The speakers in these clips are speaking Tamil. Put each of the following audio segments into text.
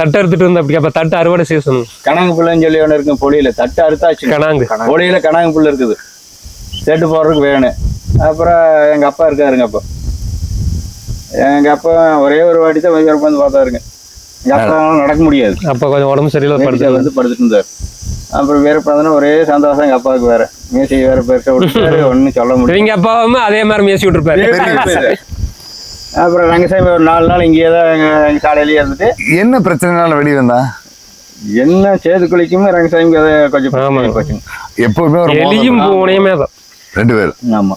தட்டு அறுத்துட்டு இருந்த அப்படி அப்ப தட்டு அறுவடை சீசன் கணங்கு புல்லுன்னு சொல்லி ஒன்று இருக்கும் பொழியில தட்டு அறுத்தாச்சு. கணாங்கு. பொழியில கணங்கு புல் இருக்குது. செட்டு போடுறதுக்கு வேணும் அப்புறம் எங்க அப்பா இருக்காருங்க அப்போ. எங்க அப்பா ஒரே ஒரு வாட்டி தான் வைக்கிறப்ப வந்து பார்த்தாருங்க. எங்க அப்பா நடக்க முடியாது. அப்ப கொஞ்சம் உடம்பு சரியில்லை படுத்து வந்து படுத்துட்டு இருந்தார். அப்புறம் வேற பார்த்தோன்னா ஒரே சந்தோஷம் எங்க அப்பாவுக்கு வேற. மியூசிக் வேற பெருசா விட்டுட்டாரு ஒன்றும் சொல்ல முடியாது இவங்க அப்பாவும் அதே மாதிரி மேய்ச்சி விட்டுருப்பாரு. அப்புறம் ரங்கசாமி ஒரு நாலு நாள் இங்கேயே தான் எங்க எங்க சாலையிலேயே இருந்துட்டு. என்ன பிரச்சனைனால வெளியே வந்தா என்ன சேது குளிக்குமே ரங்கசாமிக்கு அதை கொஞ்சம் போச்சுங்க எப்பவுமே ஒரு. எலியும் பூனையுமே தான் ரெண்டு பேரும் ஆமா.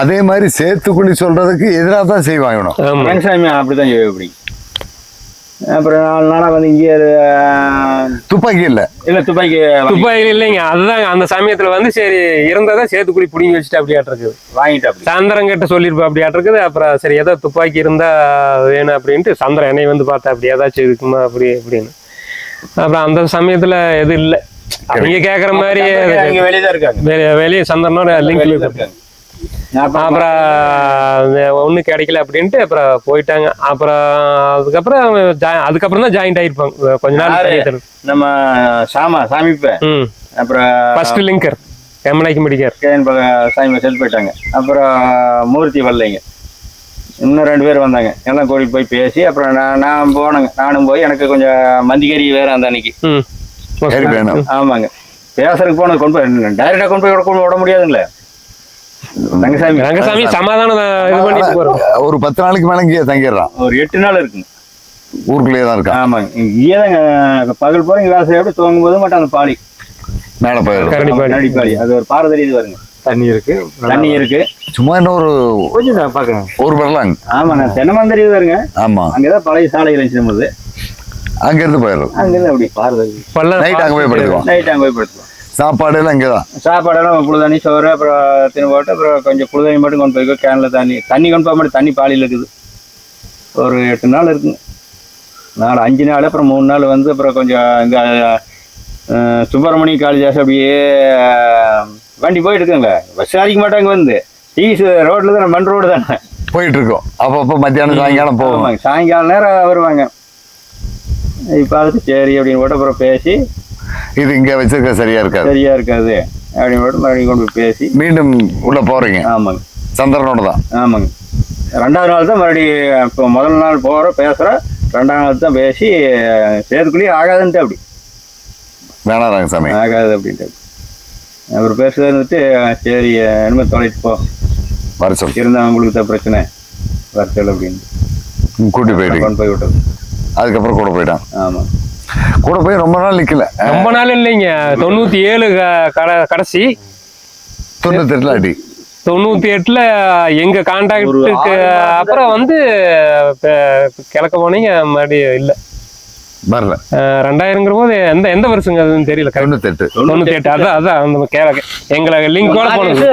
அதே மாதிரி சேத்துக்குழி சொல்றதுக்கு எதிராக தான் செய்வாங்க ரங்கசாமி அப்படிதான் செய்ய அப்படி அப்புறம் நாலு நாளா வந்து இங்கே துப்பாக்கி இல்ல. இல்ல துப்பாக்கி துப்பாக்கி இல்லைங்க. அதுதான் அந்த சமயத்துல வந்து சரி இருந்ததை சேத்துக்குழி பிடிங்கி வச்சுட்டு அப்படியாட்டு இருக்குது வாங்கிட்டு சந்திரன் கிட்ட சொல்லியிருப்பா அப்படியாட்டு இருக்குது அப்புறம் சரி ஏதோ துப்பாக்கி இருந்தா வேணும் அப்படின்ட்டு சந்திரன் என்னை வந்து பார்த்தா அப்படி ஏதாச்சும் இருக்குமா அப்படி அப்படின்னு அப்புறம் அந்த சமயத்துல எது இல்லை. அவங்க கேக்குற மாதிரி வெளியே தான் இருக்காங்க. வெளியே வெளியே சந்திரனோட லிங்க் இருக்காங்க. அப்புறம் அப்புறம் ஒன்றும் கிடைக்கல அப்படின்ட்டு அப்புறம் போயிட்டாங்க. அப்புறம் அதுக்கப்புறம் அதுக்கப்புறம் தான் ஜாயிண்ட் ஆயிருப்பாங்க கொஞ்ச நாள். நம்ம சாமா சாமிப்ப. அப்புறம் ஃபர்ஸ்ட் லிங்கர் எம்என்ஐக்கு மெடிக்கர் சாமி செல் போயிட்டாங்க. அப்புறம் மூர்த்தி வரலைங்க. இன்னும் ரெண்டு பேர் வந்தாங்க. எல்லாம் கோயிலுக்கு போய் பேசி அப்புறம் நான் நான் போனேங்க. நானும் போய் எனக்கு கொஞ்சம் மந்திகறி வேற அந்த அன்னைக்கு. ம். சரி வேணும். ஆமாங்க. பேசுறதுக்கு போனது கொண்டு போய் டைரக்டா கொண்டு போய் விட- கொண்டு விட முடியாதுங்களே. ரங்கசாமி ரங்கசாமி சமாதானம் இது பண்ணிட்டு போறோம். ஒரு பத்து நாளைக்கு மேல இங்கேயே தங்கிடுறான். ஒரு எட்டு நாள் இருக்குங்க ஊருக்குள்ளேயே தான் இருக்கான். ஆமாங்க இங்கேயே தாங்க பகல் போற இங்க வேலை செய்ய தூங்கும் போது மட்டும் அந்த பாலி. மேல போயிடும். கரடி பாடி. கரடி பாலி. அது ஒரு பாறை தெரியுது வருங்க தண்ணி இருக்கு. தண்ணி இருக்கு. சும்மா இன்னும் ஒரு கொஞ்சம் பாக்குறேன் ஒரு வரலாங்க. ஆமா நான் தென்னமரம் தெரியுது வருங்க ஆமா. அங்கதான் பழைய சாலை இருந்துச்சு நம்மது அங்க இருந்து போயிடுறோம் அங்கிருந்து அப்படி பாரதி பல்ல நைட் அங்க போய் படுத்துக்குவோம் நைட் அங்க போய் படுத்துவோம். சாப்பாடு எல்லாம் இங்கதான். சாப்பாடெல்லாம் புழுதண்ணி சோறு அப்புறம் தின்னு போட்டு அப்புறம் கொஞ்சம் புழுதண்ணி மட்டும் கொண்டு போய்க்கோ கேனில் தண்ணி. தண்ணி கொண்டு போக மட்டும் தண்ணி பாலியில் இருக்குது. ஒரு எட்டு நாள் இருக்குங்க நாலு அஞ்சு நாள் அப்புறம் மூணு நாள் வந்து அப்புறம் கொஞ்சம் இங்கே சுப்பிரமணிய காளிதாஸ் அப்படியே வண்டி போயிட்டு இருக்குங்க விசாரிக்க மாட்டாங்க வந்து. டீஸ் ரோட்டில் தான் மண் ரோடு தானே. போயிட்டு இருக்கோம் அப்பப்போ மத்தியானம் சாயங்காலம் போவோம். ஆமாங்க. சாயங்காலம் நேரம் வருவாங்க. இப்போ அதுக்கு சரி அப்படின்னு போட்டு அப்புறம் பேசி இது இங்க வச்சிருக்க சரியா இருக்காது. சரியா இருக்காது. அப்படின்னு போட்டு மறுபடியும் கொண்டு போய் பேசி. மீண்டும் உள்ள போறீங்க. ஆமாங்க. சந்திரனோட தான். ஆமாங்க. ரெண்டாவது நாள் தான் மறுபடியும் இப்போ முதல் நாள் போகிறோம் பேசுகிறோம் ரெண்டாவது நாள் தான் பேசி சேதுக்குள்ளேயே ஆகாதுன்ட்டு அப்படி. வேணாம் ரங்கசாமி ஆகாது அப்படின்ட்டு அவர் பேசுறது இருந்துட்டு சரி என்னமே தொலைட்டு போ. வர சொல்லு. இருந்தால் உங்களுக்கு தான் பிரச்சனை. வரச்சல் அப்படின்னு ம், கூட்டி போயிட்டீங்க கொண்டு போய் விட்டது அதுக்கப்புறம் கூட போயிட்டான் ஆமாம் கூட போய் ரொம்ப நாள் நிக்கல. ரொம்ப நாள் இல்லைங்க. தொண்ணூத்தி ஏழு க- கட- கடைசி. தொண்ணூத்தி எட்டுல அடி தொண்ணூத்தி எட்டுல எங்க கான்டாக்டுக்கு அப்புறம் வந்து கிழக்க போனீங்க மறுபடியும் இல்ல. வரல. ரெண்டாயிரங்கிற போது எந்த எந்த வருஷங்க அதுன்னு தெரியல. தொண்ணூத்தி எட்டு தொண்ணூத்தி எட்டு அதான் அதான் அந்த கே- எங்களை லிங்கோட போனது.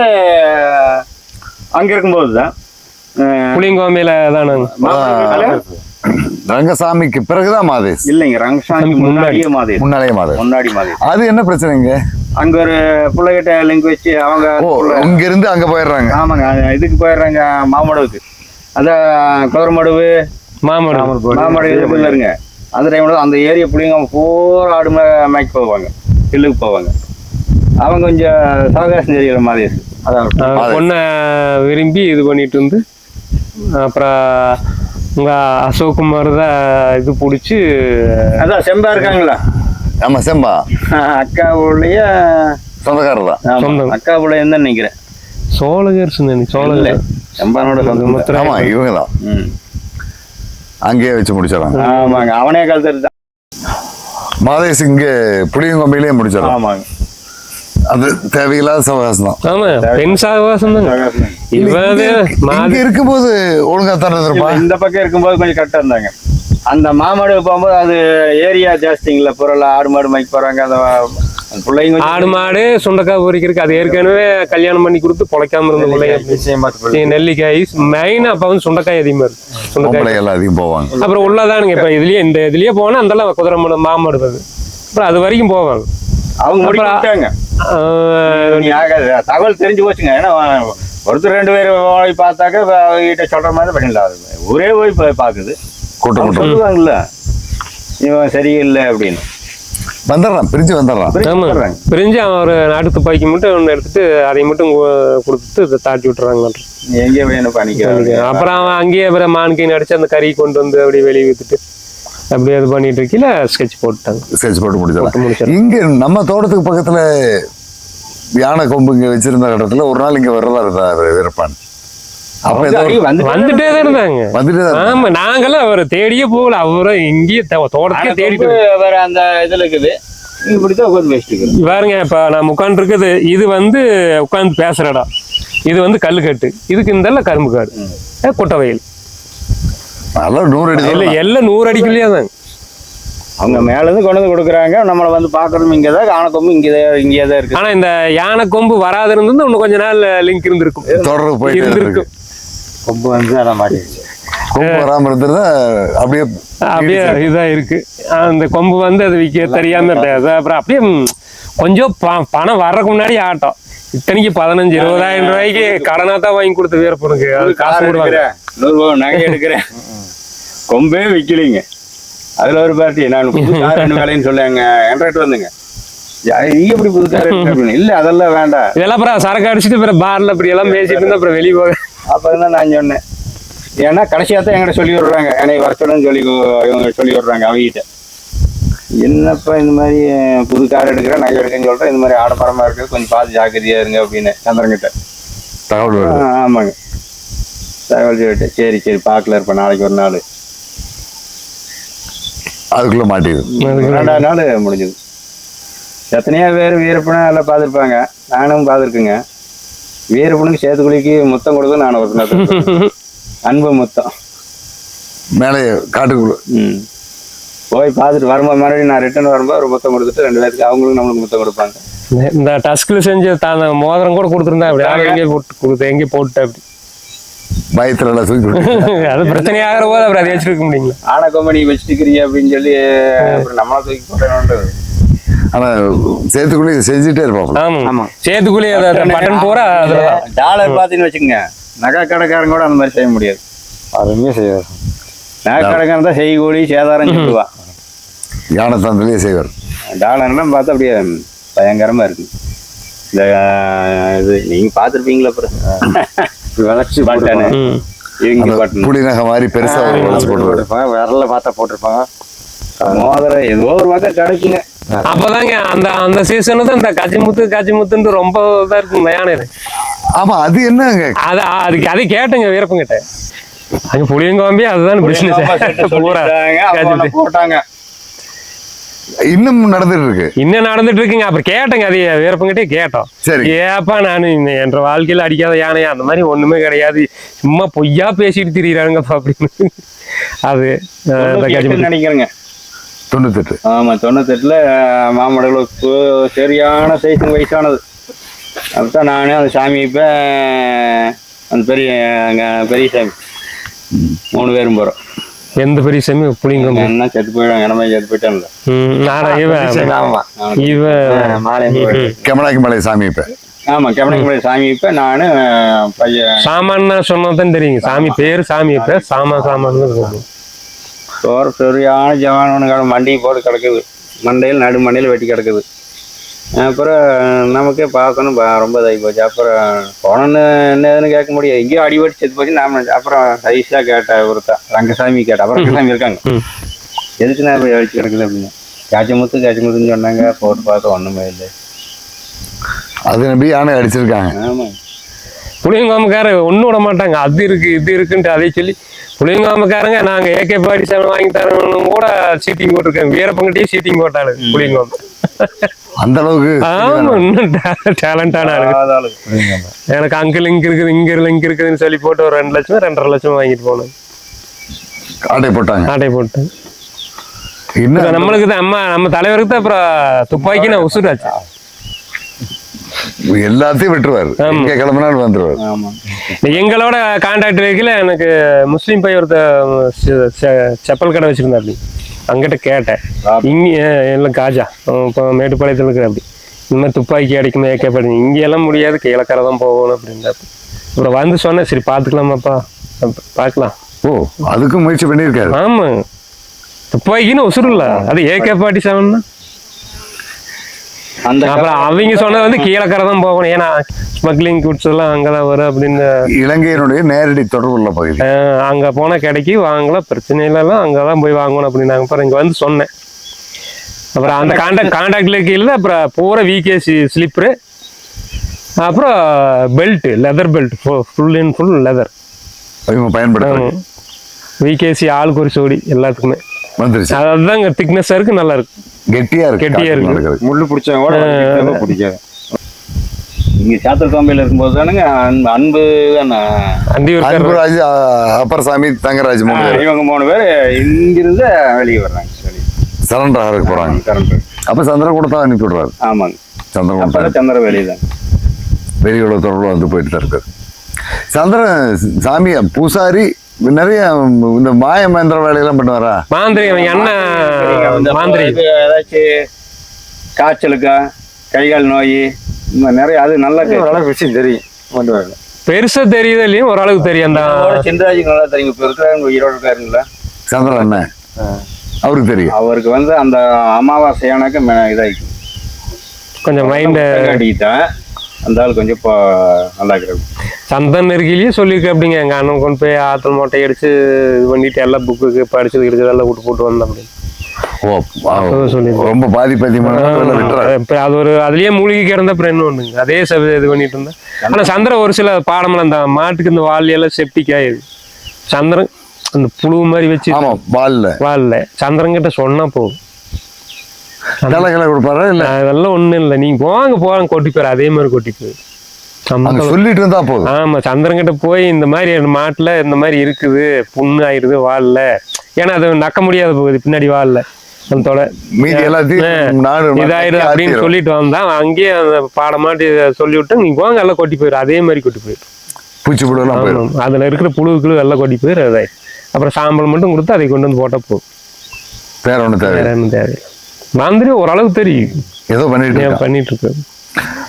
அங்கே இருக்கும்போது தான் புளியங்கோமையில தானுங்க ரங்கசாமிக்கு பிறகுதான் மாதேஷ் இல்லைங்க ரங்கசாமி முன்னாடியே மாதிரி முன்னாலே மாதேஷ் முன்னாடி மாதிரி அது என்ன பிரச்சனைங்க? அங்கே ஒரு பிள்ளைகிட்ட லிங்க் வச்சு அவங்க இங்க இருந்து அங்க போயிடுறாங்க. ஆமாங்க இதுக்கு போயிடுறாங்க மாமடவுக்கு. அதான் குதிரமடுவு மாமடு மாமடு இதுக்குள்ள இருங்க அந்த டைம்ல அந்த ஏரியா பிள்ளைங்க பூரா ஆடு மே- மேய்க்க போவாங்க. பில்லுக்கு போவாங்க. அவங்க கொஞ்சம் சவகாசம் தெரியல மாதிரி அதான். பொண்ணை விரும்பி இது பண்ணிட்டு இருந்து அப்புறம் அசோக்குமார் தான் இது பிடிச்சி அதான் செம்பா இருக்காங்களா? ஆமா செம்பா. அக்கா உடைய சொந்தக்காரர் தான் சொந்தம். அக்கா உடைய தான் நினைக்கிறேன் சோழகர். சொன்னேன் சோழகர் செம்பானோட சொந்தம். ஆமா இவங்க தான். அங்கேயே வச்சு முடிச்சிடறாங்க. ஆமாங்க அவனே காலத்து தான். மாதேஷ் இங்க புளியங்கொம்பையிலேயே முடிச்சிடறான் ஆமாங்க. அது தேவையில்லாத சவகாசம் தான் ஆமா பெண் சவகாசம் தான். இங்க இருக்கும்போது ஒழுங்கா இருப்பான் இந்த பக்கம் இருக்கும்போது கொஞ்சம் கரெக்டாக இருந்தாங்க. அந்த மாமாடு போகும்போது அது ஏரியா ஜாஸ்திங்களா? பொருள் ஆடு மாடு மேய்க்க போறாங்க அந்த அந்த பிள்ளைங்க ஆடு மாடு சுண்டக்காய் பொறிக்கிறதுக்கு அது ஏற்கனவே கல்யாணம் பண்ணி கொடுத்து பொழைக்காம இருந்த பிள்ளைங்க. நெல்லிக்காய் மெயின் அப்ப வந்து சுண்டக்காய் அதிகமா இருக்கு. சுண்டக்காய். எல்லாம் அதிகம் போவாங்க. அப்புறம் உள்ளதானுங்க இப்ப இதுலயே இந்த இதுலயே போனா அந்தெல்லாம் குதிரை மாடு மாமாடு வருது அப்புறம் அது வரைக்கும் போவாங்க. அவங்க தகவல் தெரிஞ்சு போச்சுங்க. ஏன்னா ஒருத்தர் ரெண்டு பேர் போய் பார்த்தாக்க வீட்டை சொல்ற மாதிரி பண்ணிடலாம். ஊரே போய் பா- பாக்குது கூட்டம் சொல்லுவாங்கல்ல இவன் சரியில்லை அப்படின்னு. வந்துடுறான் பிரிஞ்சு வந்துடுறான். பிரிஞ்சு அவன் ஒரு நாட்டு துப்பாக்கி மட்டும் ஒன்று எடுத்துட்டு அதை மட்டும் கொடுத்துட்டு இதை தாட்டி விட்டுறாங்க. நீ எங்கே வேணும் பண்ணிக்கிறாங்க அப்புறம் அவன் அங்கேயே அப்புறம் மான்கை நடிச்சு அந்த கறி கொண்டு வந்து அப்படியே வெளியே வித்துட்டு அப்படியே இது பண்ணிட்டு இருக்கீல ஸ்கெட்ச் போட்டுட்டாங்க. ஸ்கெட்ச் போட்டு முடிச்சிடலாம். இங்க நம்ம தோட்டத்துக்கு பக்கத்துல யானை கொம்பு இங்க வச்சிருந்த இடத்துல ஒரு நாள் இங்க வர்றதா இருந்தா வீரப்பான் அப்ப வந்துட்டே தான் இருந்தாங்க. வந்துட்டு தான். ஆமா நாங்கெல்லாம் அவரை தேடியே போகல. அவரும் இங்கேயே தோட்டத்தையே தேடிட்டு வேற அந்த இதுல இருக்குது. உட்காந்து பாருங்க இப்ப நான் உட்கார்ந்து இருக்குது இது வந்து உட்கார்ந்து பேசுற இடம். இது வந்து கல்லுக்கட்டு. இதுக்கு இந்த கரும்பு காடு குட்டை வயல் நல்லா நூறு அடி எல்லாம் நூறு அடிக்குள்ளேயே தான். அவங்க மேல இருந்து கொண்டு வந்து கொடுக்குறாங்க. நம்மளை வந்து பாக்குறதும் இங்கதான் ஆனக்கொம்பு இங்கதான் இங்கேயே தான் இருக்கு. ஆனா இந்த யானை கொம்பு வராது இருந்திருந்தா இன்னும் கொஞ்ச நாள் லிங்க் இருந்திருக்கும். தொடர்பு போயிட்டு இருக்கு. இருந்திருக்கும். கொம்பு வந்து அதை மாட்டிடுச்சு. கொம்பு வராம இருந்திருந்தா அப்படியே அப்படியே இதா இருக்கு. அந்த கொம்பு வந்து அது விற்க தெரியாம இருந்தது. அப்புறம் அப்படியே கொஞ்சம் ப- பணம் வர்றதுக்கு முன்னாடி ஆட்டம். இத்தனைக்கு பதினஞ்சு இருபதாயிரம் ரூபாய்க்கு கடனா தான் வாங்கி கொடுத்த வீரப்பனுக்கு. அது காசு கார் போடுவாங்க எடுக்கிறேன். நூறு ரூபாய் நகை எடுக்கிறேன். கொம்பே விக்கலிங்க. அதுல ஒரு பார்ட்டி நான் புது கார் ரெண்டு வேலைன்னு சொல்லாங்க என்கிட்ட வந்துங்க. நீ எப்படி புது கார் எடுக்கிற அப்படின்னு இல்ல அதெல்லாம் வேண்டாம். இதெல்லாம் அப்புறம் சரக்கு அடிச்சுட்டு அப்புறம் பார்ல எல்லாம் பேசிட்டு இருந்தா அப்புறம் வெளியே போக. அப்பதான் நான் சொன்னேன்? ஏன்னா கடைசியா தான் என்கிட்ட சொல்லி விடுறாங்க. என்னை வர சொல்லுன்னு சொல்லி இவங்க சொல்லி விடுறாங்க அவங்ககிட்ட என்னப்பா இந்த மாதிரி புது கார் எடுக்கிறேன் நகை எடுக்கன்னு சொல்றேன். இந்த மாதிரி ஆடம்பரமா இருக்கு. கொஞ்சம் பார்த்து ஜாக்கிரதையா இருங்க அப்படின்னு சந்திரங்கிட்ட தகவல் ஆமாங்க. தகவல் சொல்லிட்டு சரி சரி பார்க்கல இருப்பேன் நாளைக்கு ஒரு நாள். அதுக்குள்ள மாட்டிது. ரெண்டாவது நாள் முடிஞ்சது. எத்தனையோ பேர் வீரப்பனை எல்லாம் பார்த்துருப்பாங்க. நானும் பார்த்துருக்குங்க. வீரப்பனுக்கு சேத்துக்குழிக்கு முத்தம் கொடுத்து நான் ஒரு அன்பு முத்தம். மேலே காட்டுக்குள்ள. ம். போய் பார்த்துட்டு வரும்போது மறுபடியும் நான் ரிட்டர்ன் வரும்போது ஒரு முத்தம் கொடுத்துட்டு ரெண்டு பேருக்கு அவங்களும் நம்மளுக்கு முத்தம் கொடுப்பாங்க. இந்த- டஸ்க்ல செஞ்ச தான் மோதிரம் கூட கொடுத்துருந்தா அப்படி. ஆள் எங்கேயே போட்டு கொடுத்து எங்கேயே போட்டு அப்படி. பயத்துல எல்லாம் தூக்கி அது பிரச்சனை ஆகிற போது அப்புறம் அதை வச்சிருக்க முடியுங்களா ஆன கம்பெனி வச்சுட்டுக்கிறீங்க அப்படின்னு சொல்லி அப்புறம் நம்மளா தூக்கி போட்டேன்ன்றது ஆனா சேத்துக்குள்ளே செஞ்சுட்டே இருப்பாப்ல ஆமா. ஆமா. சேத்துக்குழி பட்டன் பூரா டாலர் பார்த்தீங்கன்னு வச்சுக்கோங்க. நகை கடைக்காரன் கூட அந்த மாதிரி செய்ய முடியாது. அருமையாக செய்வார். நகை கடைக்காரன் தான் செய்கூலி சேதாரம் சொல்லுவான் யானை தந்திலேயே செய்வார் டாலர்லாம் பார்த்தா அப்படியே பயங்கரமா இருக்கு. இந்த இது நீங்க பார்த்துருப்பீங்களா அப்புறம்? வளர்ச்சி பட்டனு. ம். இவங்க அந்த பட்டன். புலி நகை மாதிரி பெருசா ஒரு வளைச்சு போட்டிருப்பாங்க. விரல பார்த்தா போட்டிருப்பாங்க. மோதிரம் ஏதோ ஒரு பக்கம் கிடைக்குங்க. அப்பதாங்க அந்த அந்த சீசனு தான் இந்த கஜிமுத்து கஜிமுத்துன்னு ரொம்ப இதா இருக்கும் யானை. ஆமா அது என்னங்க? அது அதுக்கு அதை கேட்டுங்க வீரப்பன் கிட்ட அங்க புளியங்கோம்பி அதுதான் பிசினஸ் போட்டாங்க. இன்னும் நடந்துட்டு இருக்கு இன்னும் நடந்துட்டு இருக்குங்க அப்புறம் கேட்டேங்க அது வீரப்பங்கிட்டே கேட்டோம். சரி. ஏப்பா நான் என்ற வாழ்க்கையில அடிக்காத யானையா அந்த மாதிரி ஒண்ணுமே கிடையாது. சும்மா பொய்யா பேசிட்டு திரியிறாங்கப்பா அப்படின்னு. அது நினைக்கிறேங்க. தொண்ணூத்தெட்டு. ஆமா தொண்ணூத்தெட்டுல மாமடலுக்கு சரியான சைஸுங்க வயசானது. அப்பதான் நானே அந்த சாமி இப்ப அந்த பெரிய அங்க பெரிய சாமி. மூணு பேரும் போறோம். எந்த பெரிய சாமி புளியங்கோம்பி என்ன செத்து போயிடும் இடமே செத்து போயிட்டான்ல இவன் ஆமா இவன் மாலை கமலாக்கி மலை. சாமி இப்ப. ஆமா கவனிக்க சாமி இப்ப நானு பையன் சாமான்னு சொன்னதான் தெரியுங்க. சாமி பேரு சாமி பேர் சாமா சாமான் சோறு சரியான ஜவான கிடக்கு மண்டி போட்டு கிடக்குது. மண்டையில் நடு மண்டையில் வெட்டி கிடக்குது. அப்புறம் நமக்கே பார்க்கணும். ரொம்ப இதாகி போச்சு. அப்புறம் போனோன்னு என்ன ஏதுன்னு கேட்க முடியாது. எங்கேயோ அடிபட்டு செத்து போச்சு. நாம அப்புறம் சைஸாக கேட்ட ஒருத்தன் ரங்கசாமி கேட்ட. அப்புறம் ரங்கசாமி இருக்காங்க. எதுக்கு நான் இப்படி அடிச்சு கிடக்குது அப்படின்னு. காய்ச்சமுத்து காய்ச்சமுத்துன்னு சொன்னாங்க. போட்டு பார்க்க ஒன்றுமே இல்லை. அது நம்பி யானை அடிச்சிருக்காங்க. ஆமாம் புளியங்காமக்கார ஒன்றும் விட மாட்டாங்க. அது இருக்கு இது இருக்குன்ட்டு அதை சொல்லி புளியங்காமக்காரங்க நாங்க ஏகே பாடி செவன் வாங்கி தரோம்னு கூட சீட்டிங் போட்டிருக்கேன். வீரப்பங்கிட்டே சீட்டிங் போட்டாளு புளியங்காம அந்த அளவுக்கு ஆமா இன்னும் டேலண்டான ஆளு எனக்கு அங்கிள் இங்க இருக்குது இங்க இருக்கு இங்க இருக்குதுன்னு சொல்லி போட்டு ஒரு ரெண்டு லட்சம் ரெண்டரை லட்சம் வாங்கிட்டு போனேன் ஆட்டை போட்டாங்க. ஆட்டை போட்டேன் நம்மளுக்கு தான் அம்மா நம்ம தலைவருக்கு தான் அப்புறம் துப்பாக்கி நான் உசுராச்சு. எல்லாத்தையும் விட்டுருவாரு. எங்க கிளம்பினாலும் வந்துருவாரு. ஆமாம் எங்களோட கான்டாக்ட் வைக்கல எனக்கு முஸ்லீம் பையன் ஒருத்த செப்பல் கடை வச்சிருந்தாப்படி அங்கிட்ட கேட்டேன். இங்க எல்லாம் காஜா. இப்போ மேட்டுப்பாளையத்தில் இருக்கிற அப்படி மாதிரி துப்பாக்கி அடிக்கணும் ஏக்கப்படி இங்க எல்லாம் முடியாது. கீழக்கரை தான் போகணும் அப்படின்றாப்ப அப்புறம் வந்து சொன்னேன் சரி பார்த்துக்கலாமாப்பா. பார்க்கலாம். ஓ அதுக்கும் முயற்சி பண்ணியிருக்காரு. ஆமா. துப்பாக்கின்னு உசுறு இல்ல. அது ஏகே ஃபார்ட்டி செவன் அந்த அப்புறம் அவங்க சொன்னது வந்து கீழக்கரை தான் போகணும். ஏன்னா ஸ்மக்லிங் குட்ஸ் எல்லாம் அங்கதான் வரும் அப்படின்னு இலங்கையினுடைய நேரடி தொடர்புள்ள பகுதி. அங்க போனா கிடைக்கி வாங்கலாம் பிரச்சனை இல்லைலாம் அங்கதான் போய் வாங்கணும் அப்படின்னாங்க. அப்புறம் இங்க வந்து சொன்னேன். அப்புறம் அந்த காண்டாக்ட் காண்டாக்ட்ல கீழே அப்புறம் பூரா விகேசி ஸ்லிப்பரு அப்புறம் belt leather belt full in full leather இவங்க பயன்படுத்த விகேசி ஆளுக்கு ஒரு சோடி எல்லாத்துக்குமே. வந்துருச்சு. அதுதான் இங்க திக்னஸா இருக்கு நல்லா இருக்கு. கெட்டியா இருக்கு கெட்டியா இருக்கு. முள்ளு பிடிச்சவங்க கூட பிடிக்காது. இங்க சாத்தல் காம்பியில் இருக்கும்போது தானுங்க அன்பு தானே? அன்புராஜ் அப்பர்சாமி தங்கராஜ் மூணு பேர். இவங்க மூணு பேர் இங்கிருந்து வெளியே வர்றாங்க சரண்டர் ஆகிறதுக்கு போறாங்க. கரண்ட் அப்ப சந்திரகுடத்தை அனுப்பி விடுறாரு. ஆமாங்க. சந்திரகுடத்தை அப்புறம் சந்திர வெளியே தான் வெளியுள்ள தொடர்பு வந்து போயிட்டு தான் இருக்காரு. சந்திரன் சாமியா பூசாரி நிறைய இந்த மாய மந்திர வேலையெல்லாம் பண்ணுவாரா? மாந்திரி அவன் அண்ணன் மாந்திரி. இது ஏதாச்சும் காய்ச்சலுக்கா கைகால் நோய் இந்த மாதிரி நிறைய அது நல்லா ஓரளவுக்கு விஷயம் தெரியும் வரல பெருசா தெரியுது இல்லையும் ஓரளவுக்கு தெரியும் அந்த சிந்தராஜுக்கு நல்லா தெரியும். இப்போ இருக்கிறாங்க ஈரோடு இருக்காருங்களா? சந்திரன் அண்ணன் அவருக்கு தெரியும். அவருக்கு வந்து அந்த அமாவாசை ஆனாக்க மெ- இதாயிக்கும். கொஞ்சம் மைண்ட் அடிக்கிட்டேன் அந்த ஆள் கொஞ்சம் இப்போ நல்லா இருக்கிறது சந்தன் இருக்கையிலேயே சொல்லியிருக்கு அப்படிங்க எங்க அண்ணன் கொண்டு போய் ஆத்தல் மொட்டை அடிச்சு இது பண்ணிட்டு எல்லாம் புக்குக்கு படிச்சது கிடைச்சதெல்லாம் விட்டு போட்டு வந்தேன் சொல்லியிருக்கேன். ரொம்ப பாதிப்பு இப்ப அது ஒரு அதுலயே மூழ்கி கிடந்த அப்புறம் என்ன ஒண்ணுங்க. அதே சப இது பண்ணிட்டு இருந்தேன். ஆனா சந்திரன் ஒரு சில பாடமெல்லாம் இந்த மாட்டுக்கு இந்த வால் எல்லாம் செப்டிக் ஆயிடுது. சந்திரன் அந்த புழு மாதிரி வச்சு ஆமா பால்ல வால்ல. சந்திரன் கிட்ட சொன்னா போதும். கிளை கிளை கொடுப்பாரா இல்ல? அதெல்லாம் ஒண்ணும் இல்லை. நீங்க போவாங்க போவாங்க கொட்டி போயிரு. அதே மாதிரி கொட்டி போயிரு. நம்ம அங்க சொல்லிட்டு இருந்தா போதும். ஆமா சந்திரன் கிட்ட போய் இந்த மாதிரி என் மாட்டுல இந்த மாதிரி இருக்குது புண்ணு ஆயிருது வால்ல. ஏன்னா அது நக்க முடியாத போகுது பின்னாடி வால்ல. அந்த தொட. மீதி எல்லாத்தையும் இதாயிரு அப்படின்னு சொல்லிட்டு வந்தான். அங்கேயே அந்த பாடமாட்டி சொல்லி விட்டு நீங்க போங்க எல்லாம் கொட்டி போயிரு. அதே மாதிரி கொட்டி போயிரு. பூச்சி புழுலாம் போயிடும் ஆமாம். அதுல இருக்கிற புழுக்கள் எல்லாம் கொட்டி போயிரு அதாய் அப்புறம் சாம்பல் மட்டும் கொடுத்து அதை கொண்டு வந்து போட்டா போதும். வேற ஒண்ணு தேவை வேற என்ன தேவையில்லை. மாந்திரி ஓரளவுக்கு தெரியும். ஏதோ பண்ணிட்டு பண்ணிட்டு இருக்கு.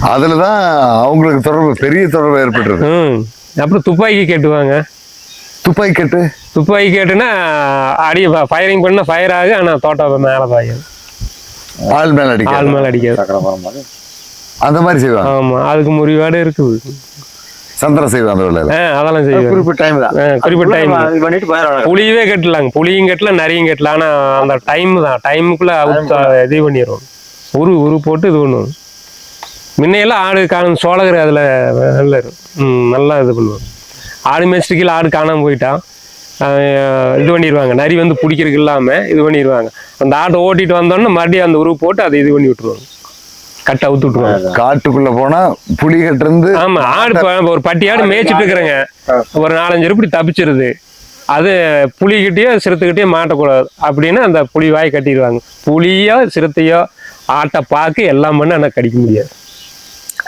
அதுலதான் அவங்களுக்கு தொடர்பு பெரிய தொடர்பு ஏற்பட்டுருது ம். அப்புறம் துப்பாக்கி கேட்டுவாங்க. துப்பாக்கி கட்டு? துப்பாக்கி கேட்டுனா அடி ஃபயரிங் பண்ணா ஃபயர் ஆகு ஆனா தோட்டம் மேல பாயாது ஆள் மேல அடிக்க ஆள் மேல அடிக்காது. அந்த மாதிரி செய்வாங்க. ஆமா அதுக்கு முறிவாடு இருக்குது. வேலையில ஆ, அதெல்லாம் செய்வாங்க குறிப்பிட்ட டைம் தான். குறிப்பிட்ட டைம் பண்ணிட்டு போயிடலாம் புளியவே கட்டலாங்க. புளியும் கட்டல நிறையும் கட்டல. ஆனா அந்த டைம் தான். டைமுக்குள்ள இது பண்ணிடுவோம் உரு உரு போட்டு இது பண்ணுவோம். முன்னையெல்லாம் ஆடு காணும். சோழகர் அதுல நல்ல ம், நல்லா இது பண்ணுவோம் ஆடு மேய்ச்சிட்டு ஆடு காணாம போயிட்டான். இது பண்ணிடுவாங்க நரி வந்து பிடிக்கிறதுக்கு இல்லாம இது பண்ணிடுவாங்க அந்த ஆட்டை ஓட்டிட்டு வந்தோடனே மறுபடியும் அந்த உரு போட்டு அதை இது பண்ணி விட்டுருவாங்க. கட்டை அவுத்து விட்டுருவாங்க. காட்டுக்குள்ள போனா புலி கட்டு இருந்து ஆமா ஆடு ஒரு பட்டி ஆடு மேய்ச்சிட்டு இருக்கிறேங்க. ஒரு நாலஞ்சு இப்படி தப்பிச்சிருது. அது புலிகிட்டயோ சிறுத்தைகிட்டயோ மாட்டக்கூடாது. அப்படின்னு அந்த புலி வாய் கட்டிடுவாங்க. புலியோ சிறுத்தையோ ஆட்டை பார்க்க எல்லாம் பண்ண ஆனால் கடிக்க முடியாது.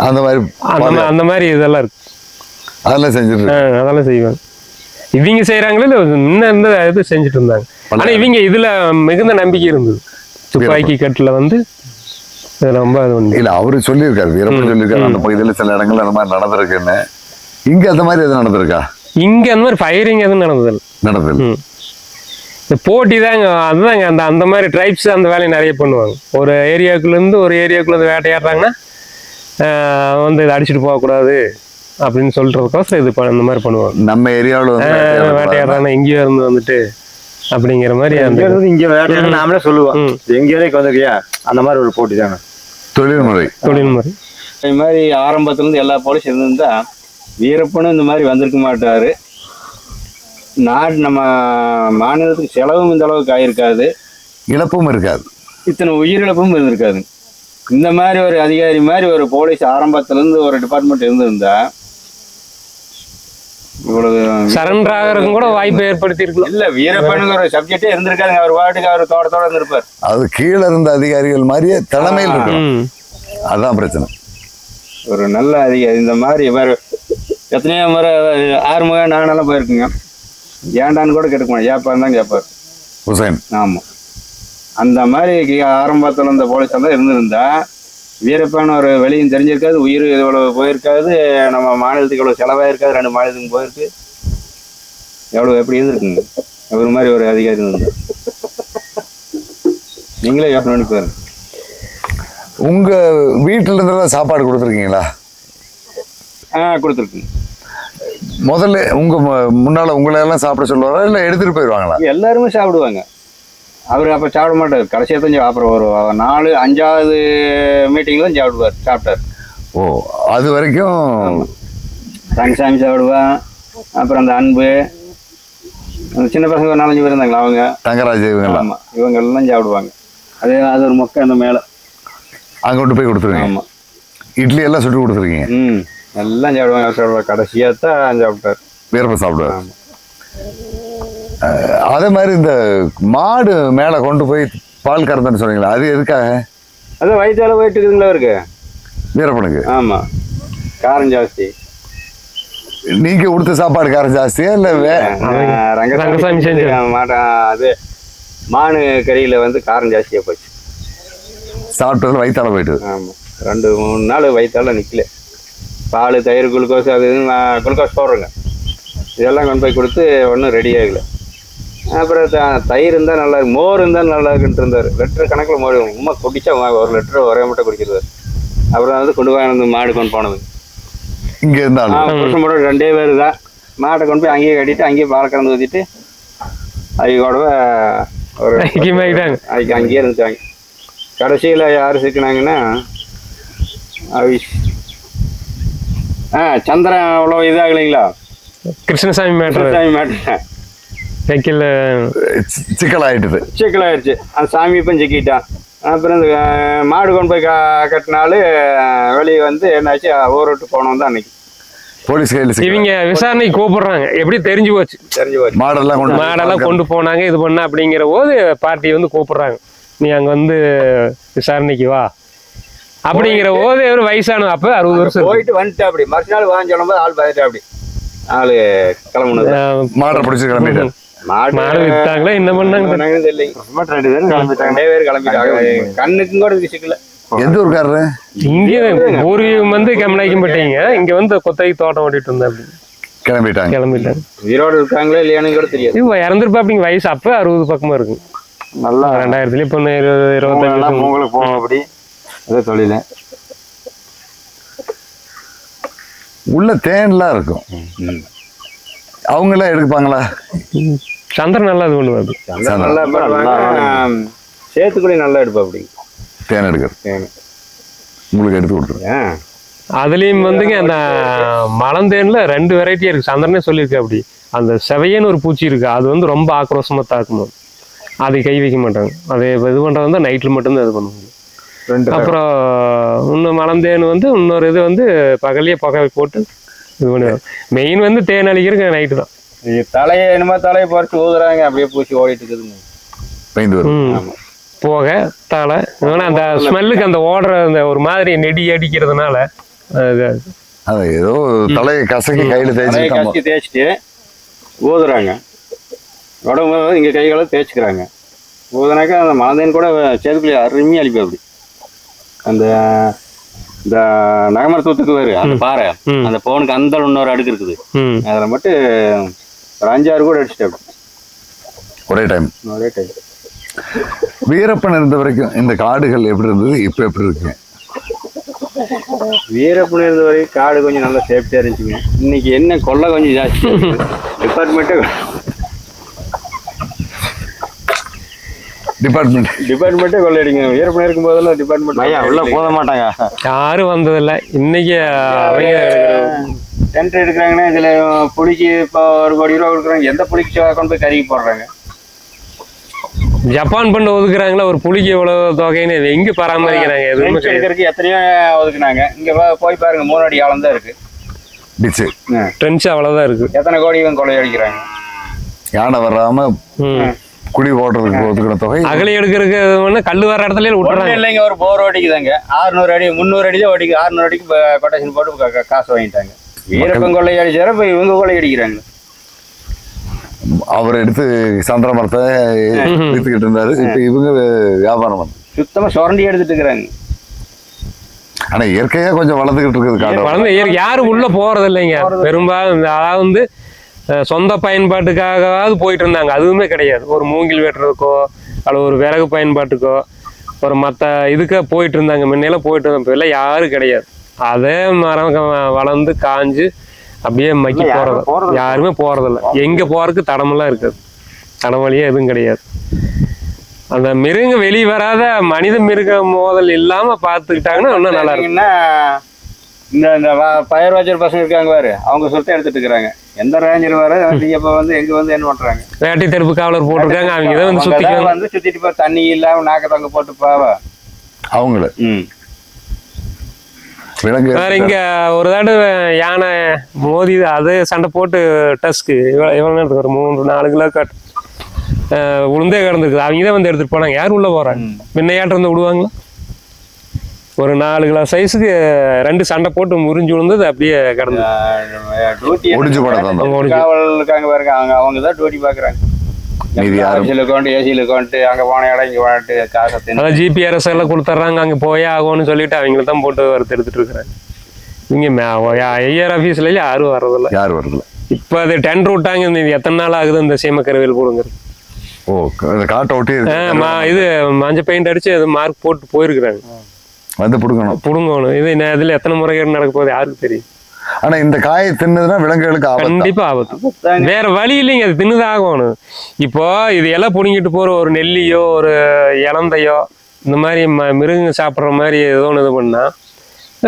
அந்த மாதிரி அந்த அந்த மாதிரி இதெல்லாம் இருக்கு. அதெல்லாம் செஞ்சுட்டு. அதெல்லாம் செய்வாங்க. இவங்க செய்யறாங்களே இல்ல முன்ன இருந்த இது செஞ்சுட்டு இருந்தாங்க? ஆனா இவங்க இதுல மிகுந்த நம்பிக்கை இருந்தது. துப்பாக்கி கட்டுல வந்து ரொம்ப இல்ல அவரு சொல்லியிருக்காரு. வீரப்பன் சொல்லியிருக்காரு. அந்த பகுதியில சில இடங்கள்ல அந்த மாதிரி நடந்திருக்குன்னு. இங்க அந்த மாதிரி எதுவும் நடந்திருக்கா? இங்க அந்த மாதிரி ஃபயரிங் எதுவும் நடந்ததில்லை. நடந்தது. இந்த போட்டி தாங்க அதுதாங்க அந்த அந்த மாதிரி ட்ரைப்ஸ் அந்த வேலையை நிறைய பண்ணுவாங்க. ஒரு ஏரியாக்குள்ளேருந்து ஒரு ஏரியாக்குள்ள இருந்து வேட்டையாடுறாங்கன்னா வந்து இதை அடிச்சுட்டு போகக்கூடாது அப்படின்னு சொல்றதுக்கோசரம் இது அந்த மாதிரி பண்ணுவாங்க. நம்ம ஏரியாவுல. வேட்டையாடுறாங்கன்னா எங்கேயோ இருந்து வந்துட்டு. அப்படிங்கிற மாதிரி இங்க அந்த இருந்து இங்க வேட்டையாட நாமளே சொல்லுவோம். எங்க ஏரியாக்கு வந்திருக்கியா? அந்த மாதிரி ஒரு போட்டி தானே. தொழில்முறை. தொழில்முறை. இது மாதிரி ஆரம்பத்துல இருந்து எல்லா போலீஸ் இருந்திருந்தா வீரப்பனும் இந்த மாதிரி வந்திருக்க மாட்டாரு. நாடு நம்ம மாநிலத்துக்கு செலவும் இந்த அளவுக்கு ஆயிருக்காது. இழப்பும் இருக்காது. இத்தனை உயிரிழப்பும் இருந்திருக்காது. இந்த மாதிரி ஒரு அதிகாரி மாதிரி ஒரு போலீஸ் ஆரம்பத்துல இருந்து ஒரு டிபார்ட்மெண்ட் இருந்திருந்தா இவ்வளவு சரண்டர் ஆகிறதுக்கும் கூட வாய்ப்பு ஏற்படுத்தி இருக்கலாம் இல்ல ஒரு சப்ஜெக்டே இருந்திருக்காதுங்க அவர் பாட்டுக்கு அவர் தோட்டத்தோட இருந்திருப்பார். அது கீழே இருந்த அதிகாரிகள் மாதிரியே தலைமையில் இருக்கும் அதான் பிரச்சனை. ஒரு நல்ல அதிகாரி. இந்த மாதிரி இவர் எத்தனையோ முறை ஆறுமுக நானெல்லாம் போயிருக்குங்க. ஏண்டான்னு கூட கேட்டுக்குமா ஏப்பான்னு தான் கேட்பார். ஹுசைன் ஆமாம் அந்த மாதிரி ஆரம்பத்துல இந்த போலீஸ் தான் இருந்திருந்தா வீரப்பான ஒரு வெளியும் தெரிஞ்சிருக்காது உயிர் இவ்வளவு போயிருக்காது நம்ம மாநிலத்துக்கு இவ்வளவு செலவாயிருக்காது ரெண்டு மாநிலத்துக்கும் போயிருக்கு. எவ்வளவு எப்படி இருந்திருக்குங்க? இவர் மாதிரி ஒரு அதிகாரி இருந்தா நீங்களே யோசனை பண்ணி பாருங்க. உங்க வீட்டுல இருந்தெல்லாம் சாப்பாடு கொடுத்துருக்கீங்களா? ஆ கொடுத்துருக்குங்க முதல்ல உங்க மு- முன்னால உங்களை எல்லாம் சாப்பிட சொல்லுவாரா? இல்ல எடுத்துட்டு போயிடுவாங்களா எல்லாருமே சாப்பிடுவாங்க. அவர் அப்போ சாப்பிட மாட்டார். கடைசியாக தான் அப்புறம் ஒரு நாலு அஞ்சாவது மீட்டிங்கில் தான் சாப்பிடுவார் சாப்பிட்டார். ஓ அது வரைக்கும் ரங்கசாமி சாப்பிடுவான் அப்புறம் அந்த அன்பு. அந்த சின்ன பசங்க ஒரு நாலஞ்சு பேர் இருந்தாங்களா அவங்க? தங்கராஜ் இவங்கெல்லாம். ஆமாம் இவங்க எல்லாம் சாப்பிடுவாங்க. அது அது ஒரு மொக்கை அந்த மேலே. அங்க கொண்டு போய் கொடுத்துருவீங்க? ஆமாம் இட்லி எல்லாம் சுட்டு கொடுத்துருக்கீங்க ம். எல்லாம் சாப்பிடுவாங்க. சாப்பிடுவார். கடைசியாக தான் சாப்பிட்டார். வீரப்ப சாப்பிடுவார். ஆமாம் அதே மாதிரி இந்த மாடு மேல கொண்டு போய் பால் கறந்தன்னு சொன்னீங்களா அது எதுக்காக? அதான் வயிற்றால போயிட்டு இருக்குதுங்களா அவருக்கு வீரப்பனுக்கு. ஆமாம் காரம் ஜாஸ்தி. நீங்க கொடுத்த சாப்பாடு காரம் ஜாஸ்தியா இல்ல ரங்கசாமி செஞ்சு அது மானு கறியில் வந்து காரம் ஜாஸ்தியாக போச்சு. சாப்பிட்டதுல வயிற்றால போயிட்டு. ஆமாம் ரெண்டு மூணு நாள் வயிற்றால நிற்கல பால் தயிர் குளுக்கோஸ் அது குளுக்கோஸ் போடுறேங்க. இதெல்லாம் கொண்டு போய் கொடுத்து ஒன்றும் ரெடி ஆகல. அப்புறம் த- தயிர் இருந்தால் நல்லா இருக்கு மோர் இருந்தால் நல்லா இருக்குன்ட்டு இருந்தார். லிட்டர் கணக்கில் மோர் உமா குடிச்சா ஒரு லிட்டர் ஒரே மட்டும் குடிக்கிறது. அப்புறம் வந்து கொண்டு போய் வந்து மாடு கொண்டு போனது. இங்க ஆ இருந்தாலும் புருஷன் மட்டும் ரெண்டே பேர் தான். மாட்டை கொண்டு போய் அங்கேயே கட்டிட்டு அங்கேயே பால் கறந்து ஊற்றிட்டு அவங்க ஒரு அதுக்கு அங்கேயே இருந்துட்டாங்க. கடைசியில் யார் சிக்கினாங்கன்னா அவிஷ். ஆ சந்திரன் அவ்வளோ இதாகலைங்களா? கிருஷ்ணசாமி மேட்டர். சாமி மாட்டேன் வைக்கல சி- சிக்கல் ஆயிட்டுது சிக்கலாயிருச்சு. அந்த சாமி இப்போ சிக்கிட்டான் அப்புறம் இந்த மாடு கொண்டு போய் க கட்டினாலும் வெளியே வந்து என்னாச்சு ஊர் விட்டு போனோம் தான் அன்னைக்கு. போலீஸ் கையில் இவங்க விசாரணைக்கு கூப்பிடுறாங்க எப்படி தெரிஞ்சு போச்சு? தெரிஞ்சு போச்சு. மாடெல்லாம் கொண்டு மாடெல்லாம் கொண்டு போனாங்க இது பண்ண அப்படிங்கிற போது பார்ட்டி வந்து கூப்பிடுறாங்க நீ அங்க வந்து விசாரணைக்கு வா. அப்படிங்கிற போது ஒரு வயசான அப்ப அறுபது வருஷம். போயிட்டு வந்துட்டு அப்படி மறுநாள் வாங்க சொல்லும்போது ஆள் பார்த்துட்டு அப்படி ஆள் கிளம்புனது. மாடை பிடிச்சி கிளம்பிட்டு மாடு வித்தாங்களா? என்ன பண்ணாங்க? ரெண்டு பேரும் கிளம்பிட்டாங்க. ரெண்டே பேர் கிளம்பிட்டாங்க. கண்ணுக்கும் கூட சிக்கல எந்த ஊருக்காரரு? இங்க பூர்வீகம் வந்து கமலாய்க்கும்பட்டீங்க. இங்க வந்து கொத்தகை தோட்டம் ஓட்டிட்டு இருந்தா அப்படி. கிளம்பிட்டாங்க. கிளம்பிட்டாங்க. உயிரோடு இருக்காங்களா இல்லையானு கூட தெரியாது. இறந்துருப்பா அப்படிங்க வயசு அப்ப அறுபது பக்கமா இருக்கு. நல்லா ரெண்டாயிரத்துல இப்ப இன்னும் இருபது இருபத்தஞ்சு. உங்களுக்கு அப்படி. அதே தொழில. உள்ள தேன்லாம் இருக்கும். அவங்க எல்லாம் எடுப்பாங்களா? சந்திரன் நல்லா இது பண்ணுவாரு. நல்லா பண்ணுவாங்க சேத்துக்குடி நல்லா எடுப்பா அப்படி. தேன் எடுக்கிறது. உங்களுக்கு எடுத்து கொடுத்துருங்க ஏன் அதுலயும் வந்துங்க அந்த மலந்தேன்ல ரெண்டு வெரைட்டி இருக்கு. சந்திரனே சொல்லியிருக்கு அப்படி. அந்த செவையன்னு ஒரு பூச்சி இருக்கு. அது வந்து ரொம்ப ஆக்ரோஷமா தாக்குமா. அதை கை வைக்க மாட்டாங்க. அதை இது பண்றது வந்து நைட்ல மட்டும்தான் இது பண்ணுவாங்க. ரெண்டு அப்புறம் இன்னும் மலந்தேன் வந்து இன்னொரு இது வந்து பகல்லையே புகை போட்டு இது பண்ணுவாங்க மெயின் வந்து தேன் அழிக்கிறது நைட்டு தான். தலையை என்னமோ தலையை பறிச்சு ஊதுறாங்க அப்படியே பூச்சி ஓடிட்டு இருக்குதுங்க. பயந்து வரும். போக தலை. ஆனா அந்த ஸ்மெல்லுக்கு அந்த ஓடுற அந்த ஒரு மாதிரி நெடி அடிக்கிறதுனால ஏதோ தலையை கசக்கி கையில தேய்ச்சி கசிச்சு தேய்ச்சிட்டு ஊதுறாங்க. உடம்பு இங்கே கைகளை தேய்ச்சிக்கிறாங்க. ஊதுனாக்கா அந்த மலந்தேன் கூட சேதுக்குள்ளி அருமையாக அழிப்பா அப்படி. அந்த இந்த நகமரத்துவத்துக்கு வேறு அந்த பாறை. அந்த பவுனுக்கு அந்த இன்னொரு அடுக்கு இருக்குது. அதில் மட்டும் ஒரு அஞ்சாறு கூட அடிச்சிட்டு அப்படி. ஒரே டைம் ஒரே டைம் வீரப்பன் இருந்த வரைக்கும் இந்த காடுகள் எப்படி இருந்தது? இப்ப எப்படி இருக்கு? வீரப்புணி இருந்த வரைக்கும் காடு கொஞ்சம் நல்லா சேஃப்டியாக இருந்துச்சுங்க. இன்னைக்கு என்ன கொள்ளை கொஞ்சம் ஜாஸ்தி டிபார்ட்மெண்ட்டே டிபார்ட்மெண்ட் டிபார்ட்மெண்ட்டே கொள்ளையடிங்க வீரப்புணி இருக்கும் போதெல்லாம் டிபார்ட்மெண்ட் ஐயா உள்ள போத மாட்டாங்க. யாரும் வந்ததில்ல. இன்னைக்கு அவங்க டென்ட் எடுக்கிறாங்கன்னா இதில் புளிக்கு இப்போ ஒரு கோடி ரூபா கொடுக்குறாங்க. எந்த புளிக்கு கொண்டு போய் கறிக்கு போடுறாங்க? ஜப்பான் பண்ண ஒதுக்குறாங்களா ஒரு புலிக்கு எவ்வளவு தொகைன்னு இதை எங்க பராமரிக்கிறாங்க? எதுவுமே எடுக்கிறதுக்கு எத்தனையோ ஒதுக்குனாங்க. இங்கே போய் பாருங்க மூணு அடி ஆழம் தான் இருக்கு. டிச்சு ட்ரென்ச் அவ்வளவுதான் இருக்கு. எத்தனை கோடி இவங்க கொள்ளையடிக்கிறாங்க யானை வராம ம். குடி ஓட்டுறதுக்கு ஒதுக்கின தொகை. அகலி எடுக்கிறதுக்கு கல்லு வர இடத்துல விட்டுறாங்க. இல்லைங்க ஒரு போர் ஓடிக்குதாங்க. ஆறுநூறு அடி முந்நூறு அடி தான் ஓடிக்கு ஆறுநூறு அடிக்கு கொட்டேஷன் போட்டு காசு வாங்கிட்டாங்க. வீரப்பன் கொள்ளையடிச்சார இப்போ இவங்க கொள்ளையடிக்கிறாங்க அவர் எடுத்து சந்திர மரத்தை வித்துக்கிட்டு இருந்தாரு. இப்ப இவங்க வியாபாரம் பண்ணு சுத்தமாக சுரண்டி எடுத்துட்டு இருக்கிறாங்க. ஆனா இயற்கையா கொஞ்சம் வளர்ந்துகிட்டு இருக்குது வளர்ந்து இயற்கை- யாரும் உள்ள போறது இல்லைங்க பெரும்பாலும் அதாவது வந்து சொந்த பயன்பாட்டுக்காகவாவது போயிட்டு இருந்தாங்க அதுவுமே கிடையாது. ஒரு மூங்கில் வெட்டுறதுக்கோ அல்லது ஒரு விறகு பயன்பாட்டுக்கோ ஒரு மற்ற இதுக்கு போயிட்டு இருந்தாங்க முன்னையெல்லாம் போயிட்டு இருந்தாங்க இப்போ எல்லாம் யாரும் கிடையாது. அதே மரம் வளர்ந்து காஞ்சு அப்படியே மக்கி இல்ல, யாரும் போறதில்ல. எங்க போறதுக்கு தடமெல்லாம் இருக்காது. தடம் வழியே எதுவும் கிடையாது. அந்த மிருக வெளியே வராத மனித மிருக மோதல் இல்லாம பார்த்துக்கிட்டாங்கன்னா இன்னும் நல்லா இருக்கும். இந்த இந்த பயர் வாச்சர் பசங்க இருக்காங்க பாரு. அவங்க சொத்தை எடுத்துட்டு இருக்கிறாங்க. எந்த ரேஞ்சர் வர இப்ப வந்து எங்க வந்து என்ன பண்றாங்க? வேட்டை தடுப்பு காவலர் போட்டிருக்காங்க அவங்க இதை வந்து தான் வந்து சுத்திட்டு போ தண்ணி இல்லாம நாக்க தொங்க போட்டு பாவா. அவங்கள? வேற இங்க ஒரு தடவை யானை மோதி அது சண்டை போட்டு டஸ்க்கு எவ்வளோ எவ்வளோ நேரத்துக்கு ஒரு மூன்று நாலு கிலோ கட் உளுந்தே கிடந்துருக்குது. அவங்க தான் வந்து எடுத்துட்டு போனாங்க. யார் உள்ள போறாங்க? முன்னையாட்டம் வந்து விடுவாங்களா? ஒரு நாலு கிலோ சைஸுக்கு ரெண்டு சண்டை போட்டு முறிஞ்சு விழுந்தது அப்படியே கிடந்து ஒடிஞ்சு இருக்காங்க பாருங்க அவங்க அவங்க தான் டியூட்டி பாக்குறாங்க. மீதி யாரும்? ஆஃபீஸில் உட்காந்து ஏசியில் உட்காந்துட்டு அங்க போன இடம் இங்க போனட்டு காசை தின்னு. அதான் ஜிபிஆர்எஸ் எல்லாம் கொடுத்துட்றாங்க அங்கே போயே ஆகும்னு சொல்லிட்டு அவங்கள தான் போட்டு வறுத்து எடுத்துட்டு இருக்கிறாங்க. இங்கே ஐஆர் ஆஃபீஸ்ல யாரும் வர்றதில்ல. யார் வரல இப்போ அது டெண்டர் விட்டாங்க இந்த இது எத்தனை நாள் ஆகுது இந்த சீமக்கருவேல் போடுங்கிறது? ஓ காட்டை இது மஞ்சள் பெயிண்ட் அடிச்சு அது மார்க் போட்டு போயிருக்கிறாங்க. வந்து பிடுங்கணும். புடுங்கணும். இது இதுல எத்தனை முறைகேடு நடக்க போகுது யாருக்கு தெரியும்? ஆனா இந்த காயை தின்னதுன்னா விலங்குகளுக்கு ஆபத்து? கண்டிப்பா ஆபத்து. வேற வழி இல்லைங்க. அது தின்னுதாகணும் இப்போ இது எல்லாம் புடுங்கிட்டு போற ஒரு நெல்லியோ ஒரு இலந்தையோ இந்த மாதிரி ம- மிருகங்க சாப்பிட்ற மாதிரி ஏதோ ஒன்று இது பண்ணா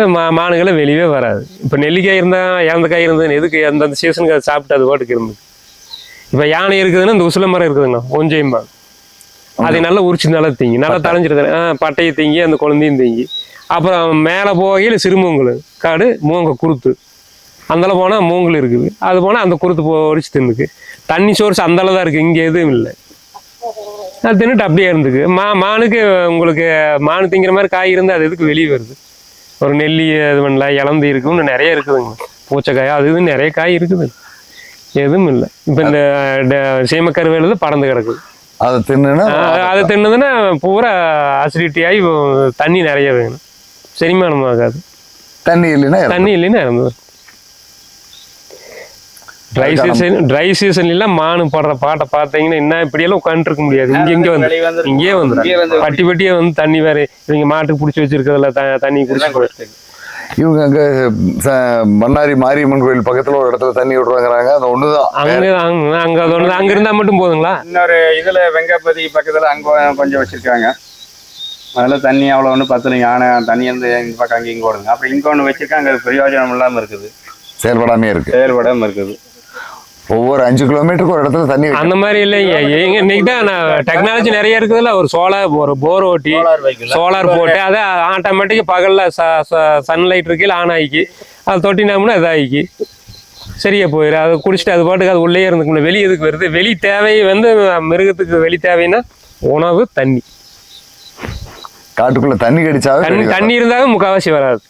மா மானுகளை வெளியவே வராது. இப்போ நெல்லிக்காய் இருந்தா இலந்தக்காய் இருந்ததுன்னு எதுக்கு அந்தந்த சீசனுக்கு அதை சாப்பிட்டு அது பாட்டுக்கு இருந்து இப்போ யானை இருக்குதுன்னா இந்த உசில மரம் இருக்குதுங்க கொஞ்சமா அதை நல்லா உரிச்சு நல்லா திங்கி நல்லா தலைஞ்சிருது பட்டையை திங்கி அந்த குழந்தையும் திங்கி. அப்புறம் மேலே போகையில் சிறுமூங்கல் காடு மூங்க குருத்து. அந்தளவு போனால் மூங்கல் இருக்குது. அது போனால் அந்த குருத்து போ ஒடிச்சு தின்னுக்கு. தண்ணி சோர்ஸ் அந்தளவு தான் இருக்குது இங்கே எதுவும் இல்லை. அது தின்னுட்டு அப்படியே இருந்துக்கு. மா மானுக்கு உங்களுக்கு மானு திங்கிற மாதிரி காய் இருந்தால் அது எதுக்கு வெளியே வருது? ஒரு நெல்லி இது பண்ணல இலந்தி இருக்கு இன்னும் நிறைய இருக்குதுங்க. பூச்சக்காய் அது இது நிறைய காய் இருக்குது. எதுவும் இல்லை. இப்போ இந்த சீமக்கருவேல பறந்து கிடக்குது. அதை தின்னுனா அது தின்னதுன்னா பூரா அசிடிட்டி ஆகி தண்ணி நிறைய வேணும். செரிமானம் ஆகாது. தண்ணி இல்லைன்னா. தண்ணி இல்லைன்னா இறந்துடும் ட்ரை சீசன் ட்ரை சீசன்லாம் மானு பாடுற பாட்டை பார்த்தீங்கன்னா என்ன இப்படியெல்லாம் உட்காந்துருக்க முடியாது. இங்க இங்கே வந்து இங்கேயே வந்துடும் பட்டி பட்டியே வந்து தண்ணி வேற இவங்க மாட்டுக்கு பிடிச்சி வச்சிருக்கிறதுல தண்ணி குடிச்சு இவங்க அங்க மன்னாரி மாரியம்மன் கோயில் பக்கத்துல ஒரு இடத்துல தண்ணி விடுறாங்கிறாங்க. அது ஒண்ணுதான். அங்க அங்க அங்க அது ஒன்று அங்க இருந்தா மட்டும் போதுங்களா? இன்னொரு இதுல வெங்கப்பதி பக்கத்துல அங்க கொஞ்சம் வச்சிருக்காங்க. அதுல தண்ணி அவ்வளோ ஒன்று பத்தலைங்க யானை தண்ணி வந்து இந்த பக்கம் அங்கே இங்கே ஓடுங்க. அப்புறம் இங்கே ஒன்று வச்சிருக்காங்க. அது பிரயோஜனம் இல்லாமல் இருக்குது. செயல்படாமே இருக்கு. செயல்படாமல் இருக்குது. ஒவ்வொரு அஞ்சு கிலோமீட்டருக்கு ஒரு இடத்துல தண்ணி. அந்த மாதிரி இல்லைங்க. எங்க இன்னைக்கு தான் டெக்னாலஜி நிறைய இருக்குதுல்ல. ஒரு சோலார் ஒரு போர் ஓட்டி சோலார் போட்டு அதை ஆட்டோமேட்டிக்காக பகலில் சன்லைட் இருக்கையில் ஆன் ஆகிக்கி. அது தொட்டினோம்னா இதாகிக்கி. சரியா போயிடும் அதை குடிச்சிட்டு அது பாட்டுக்கு அது உள்ளே இருந்துக்கணும் வெளியே எதுக்கு வருது? வெளி தேவை வந்து மிருகத்துக்கு வெளி தேவைன்னா உணவு தண்ணி. காட்டுக்குள்ள தண்ணி கடிச்சாவே தண்ணி தண்ணி இருந்தாலும் முக்கால்வாசி வராது.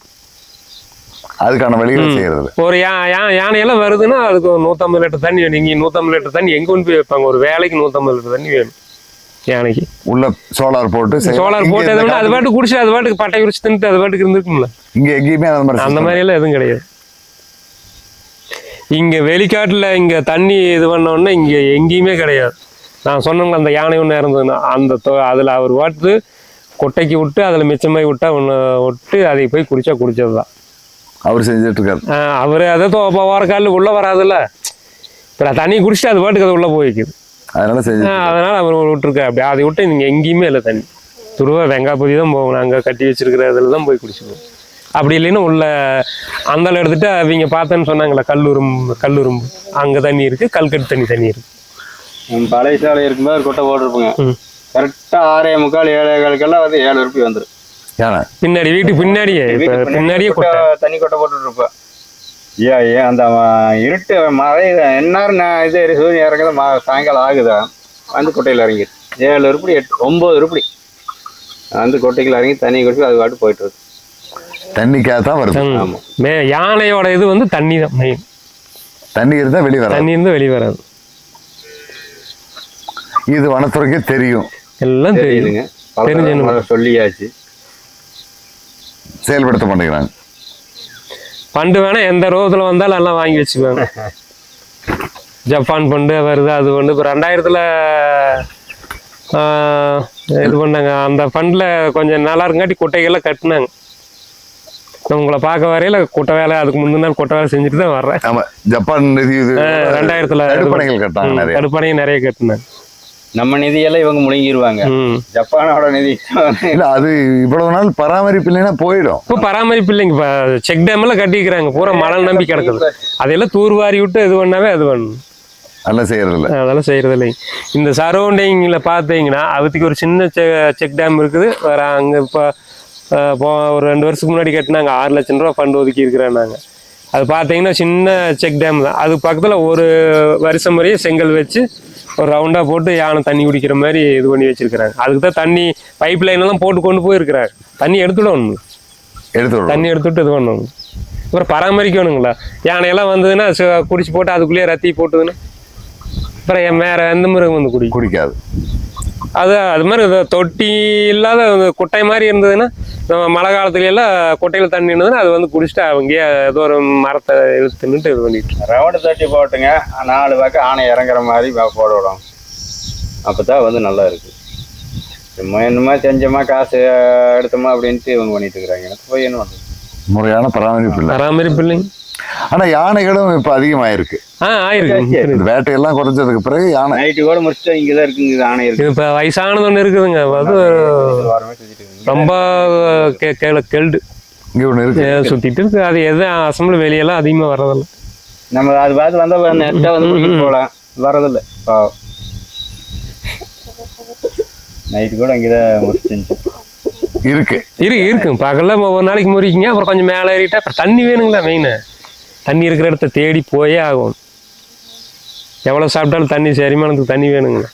அதுக்கான வழிகளை செய்யறது. ஒரு யானையெல்லாம் வருதுன்னா அதுக்கு ஒரு நூற்றம்பது லிட்டர் தண்ணி வேணும். இங்கே நூற்றம்பது லிட்டர் தண்ணி எங்கே கொண்டு போய் வைப்பாங்க? ஒரு வேலைக்கு நூற்றம்பது லிட்டர் தண்ணி வேணும் யானைக்கு. உள்ள சோலார் போட்டு. சோலார் போட்டு அது பாட்டுக்கு குடிச்சு அது பாட்டுக்கு பட்டை குடிச்சு தின்னுட்டு அது பாட்டுக்கு இருந்துருக்கும்ல. இங்க எங்கேயுமே அந்த மாதிரி அந்த மாதிரி எல்லாம் எதுவும் கிடையாது. இங்க வெளிக்காட்டுல இங்க தண்ணி இது பண்ண உடனே இங்க எங்கேயுமே கிடையாது. நான் சொன்னேன்ல அந்த யானை ஒன்று இறந்ததுன்னா அந்த அதுல அவர் வாட்டு கொட்டைக்கு விட்டு அதுல மிச்சமாய் விட்டா ஒன்று விட்டு அதை போய் குடிச்சா குடிச்சது தான் அவர் செஞ்சுட்டு இருக்காரு அவர் அதை ஓர காலில் உள்ள வராதுல்ல. இப்போ தண்ணி குடிச்சிட்டு அது பாட்டுக்கு அது உள்ள போய்க்குது. அதனால செஞ்சு அதனால அவர் விட்டுருக்காரு. அப்படி அதை விட்டு நீங்க எங்கேயுமே இல்லை தண்ணி. துருவா வெங்காயப்பதி தான் போகணும் அங்கே கட்டி வச்சிருக்கிற இதில் தான் போய் குடிச்சுக்கணும் அப்படி இல்லைன்னா உள்ள அந்தால எடுத்துட்டு அவங்க பார்த்தேன்னு சொன்னாங்களே கல்லுரும்பு கல்லுரும்பு அங்கே தண்ணி இருக்கு கல்கட்டு தண்ணி தண்ணி இருக்கு. நம்ம பழைய சாலை இருக்கும்போது கொட்டை போட்டிருப்போங்க. கரெக்டாக ஆறே முக்கால் ஏழே காலுக்கெல்லாம் வந்து ஏழு ரூபாய் வந்துடும் ஏன்னா பின்னாடி வீட்டுக்கு பின்னாடியே பின்னாடியே கொட்டை தண்ணி கொட்டை போட்டுட்டு இருப்பேன் ஏன் ஏன் அந்த இருட்டு மழை எந்நேரம் நான் இது சூரியன் இறங்குது மா சாயங்காலம் ஆகுதா? வந்து கொட்டையில் இறங்கிடு ஏழு உருப்படி எட்டு ஒம்பது உருப்படி வந்து கொட்டைக்குள்ள இறங்கி தண்ணி குடிச்சு அது பாட்டு போயிட்டு இருக்கு தண்ணிக்காக தான் வருது. ம். ஆமா. மே யானையோட இது வந்து தண்ணி தான் மெயின் தண்ணி இருந்தா வெளியே வராது தண்ணி இருந்து வெளியே வராது இது வனத்துறைக்கே தெரியும். எல்லாம் தெரியுது தெரியுதுங்க. தடவை சொல்லியாச்சு. செயல்படுத்த மாட்டேங்கிறாங்க. பண்டு வேணா எந்த ரோகத்தில் வந்தாலும் எல்லாம் வாங்கி வச்சுக்குவாங்க. ஜப்பான் பண்டு வருது அது வந்து இப்போ ரெண்டாயிரத்தில் இது பண்ணாங்க. அந்த ஃபண்டில் கொஞ்சம் நல்லா இருங்காட்டி குட்டைகள்லாம் கட்டினாங்க. உங்களை பார்க்க வரையில குட்டை வேலை அதுக்கு முந்தின நாள் குட்டை வேலை செஞ்சுட்டு தான் வர்றேன். ஆமா ஜப்பான் ரெண்டாயிரத்துல தடுப்பணைகள் கட்டாங்க நிறைய. தடுப்பணையும் நிறைய கட்டினாங்க. நம்ம நிதியெல்லாம் இவங்க முழுங்கிடுவாங்க ஜப்பானோட நிதி. இல்ல அது இவ்வளவு நாள் பராமரிப்பு இல்லைன்னா போயிடும். இப்போ பராமரிப்பு இல்லைங்க இப்போ செக் டேம் எல்லாம் கட்டிக்கிறாங்க பூரா மழை நம்பி கிடக்குது. அதையெல்லாம் தூர்வாரி விட்டு இது பண்ணாவே அது பண்ணணும் அதெல்லாம் செய்யறது இல்ல அதெல்லாம் செய்யறது இல்லைங்க இந்த சரௌண்டிங்கில் பார்த்தீங்கன்னா அதுக்கு ஒரு சின்ன செக் டேம் இருக்குது. வேற அங்கே இப்போ இப்போ ஒரு ரெண்டு வருஷத்துக்கு முன்னாடி கட்டினாங்க ஆறு லட்சம் ரூபா ஃபண்ட் ஒதுக்கி இருக்கிறேன்னாங்க அது பார்த்தீங்கன்னா சின்ன செக் டேம் தான். அது பக்கத்தில் ஒரு வருஷம் வரையும் செங்கல் வச்சு ஒரு ரவுண்டாக போட்டு யானை தண்ணி குடிக்கிற மாதிரி இது பண்ணி வச்சிருக்கிறாங்க. அதுக்கு தான் தண்ணி பைப் லைன் எல்லாம் போட்டு கொண்டு போயிருக்கிறாங்க தண்ணி எடுத்துடணும். எடுத்து. தண்ணி எடுத்துட்டு இது பண்ணணும். அப்புறம் பராமரிக்கணுங்களா? யானையெல்லாம் வந்ததுன்னா குடிச்சு போட்டு அதுக்குள்ளேயே ரத்தி போட்டுதுன்னா அப்புறம் என் வேற எந்த மிருகம் வந்து குடி குடிக்காது. அது அது மாதிரி தொட்டி இல்லாத குட்டை மாதிரி இருந்ததுன்னா நம்ம மழை காலத்துல எல்லாம் குட்டையில் தண்ணி இருந்ததுன்னா அது வந்து குடிச்சிட்டு அவங்கயே ஏதோ ஒரு மரத்தை இழுத்துன்னுட்டு இது பண்ணிட்டு ரவுண்டு தட்டி போட்டுங்க. நாலு பக்கம் ஆணை இறங்குற மாதிரி போட விடும் அப்போ தான் வந்து நல்லா இருக்கு. சும்மா என்னமா செஞ்சோமா காசு எடுத்தோமா அப்படின்ட்டு இவங்க பண்ணிட்டு இருக்கிறாங்க. எனக்கு போய் என்ன பண்ணுறது? முறையான பராமரிப்பு இல்ல. பராமரிப்பு இல்லைங்க. ஆனா யானைகளும் இப்ப அதிகமாயிருக்கு. ஆ ஆயிருக்கு. இந்த வேட்டையெல்லாம் குறைஞ்சதுக்கு பிறகு யானை. நைட்டு கூட முடிச்சுட்டு இங்கே தான் இருக்குங்க ஆணை இருக்கு. இப்போ வயசானது ஒன்று இருக்குதுங்க. அது ரொம்ப கெ- கெ- கெல்டு இங்க ஒண்ணு இருக்கு. சுத்திட்டு இருக்கு. அது எது அசம்பிள் வெளியெல்லாம் அதிகமா வர்றதில்ல. நம்ம அது பார்த்து வந்தால் நெட்டாக வந்து போகலாம். வரதில்லை பாவம். நைட்டு கூட இங்கே தான் முடிச்சு இருக்கு. இருக்கு இருக்கு. பகல்ல ஒரு நாளைக்கு முறிக்கிங்க அப்புறம் கொஞ்சம் மேலே ஏறிட்டா அப்புறம் தண்ணி வேணுங்களா மெயின் தண்ணி இருக்கிற இடத்த தேடி போயே ஆகும். எவ்வளோ சாப்பிட்டாலும் தண்ணி செரிமானத்துக்கு தண்ணி வேணுங்க.